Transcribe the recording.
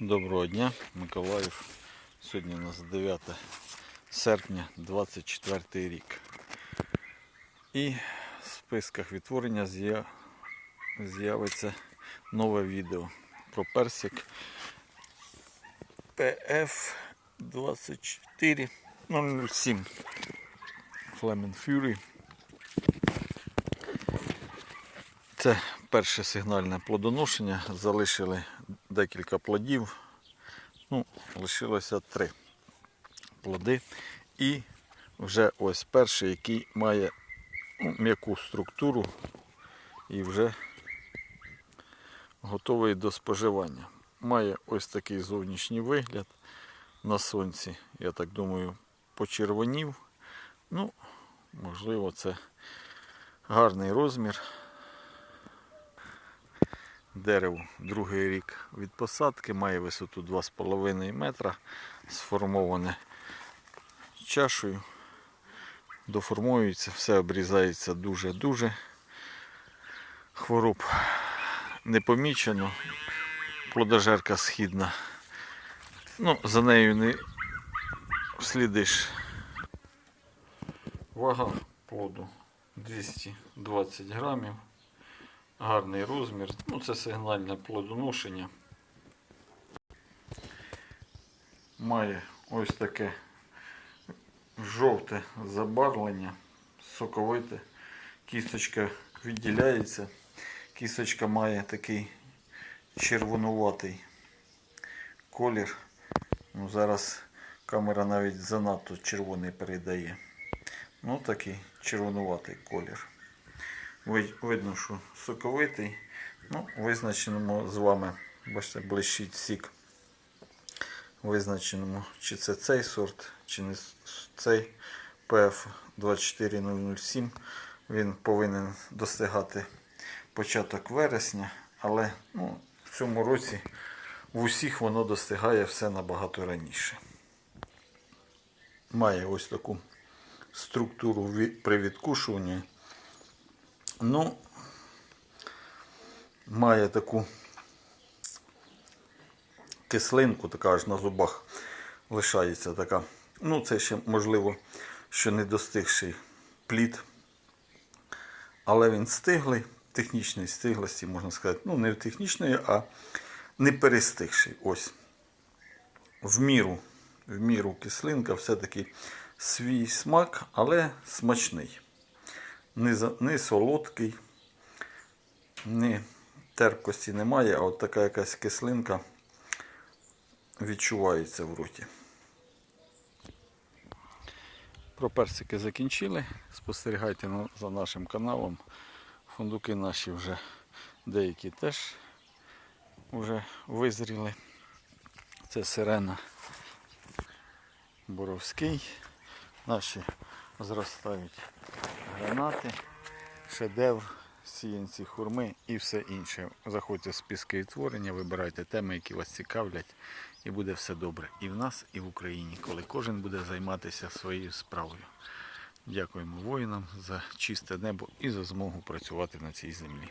Доброго дня, Миколаїв. Сьогодні у нас 9 серпня 24 рік. І в списках відтворення з'явиться нове відео про персик PF 24007 Flaming Fury. Це перше сигнальне плодоношення. Залишили декілька плодів. Ну, лишилося три плоди. І вже ось перший, який має ну, м'яку структуру і вже готовий до споживання. Має ось такий зовнішній вигляд на сонці. Я так думаю, почервонів. Ну, можливо, це гарний розмір. Дерево другий рік від посадки, має висоту 2,5 метра, сформоване чашею, доформується, все обрізається дуже-дуже. Хвороб не помічено, плодожерка східна. Ну, за нею не слідиш. Вага плоду 220 грамів гарний розмір. Ну, це сигнальне плодоношення. Має ось таке жовте забарвлення, соковите. Кісточка відділяється. Кісточка має такий червонуватий колір. Ну, зараз камера навіть занадто червоний передає. Ну, такий червонуватий колір. Ви- Видно, що соковитий. Ну, визначеному з вами, бачите, блищить сік. Визначеному, чи це цей сорт, чи не цей PF 24007. Він повинен достигати початок вересня, але ну, в цьому році в усіх воно достигає все набагато раніше. Має ось таку структуру при відкушуванні. Ну, має таку кислинку, така аж на зубах лишається така. Ну, це ще можливо, що не достигший плід. Але він стиглий, технічної стиглості, можна сказати. Ну, не технічної, а не перестигший. Ось. В міру, в міру кислинка все-таки свій смак, але смачний не, солодкий, ні терпкості немає, а от така якась кислинка відчувається в роті. Про персики закінчили. Спостерігайте за нашим каналом. Фундуки наші вже деякі теж вже визріли. Це сирена Боровський. Наші зростають гранати, шедевр, сіянці хурми і все інше. Заходьте в списки відтворення, вибирайте теми, які вас цікавлять, і буде все добре. І в нас, і в Україні, коли кожен буде займатися своєю справою. Дякуємо воїнам за чисте небо і за змогу працювати на цій землі.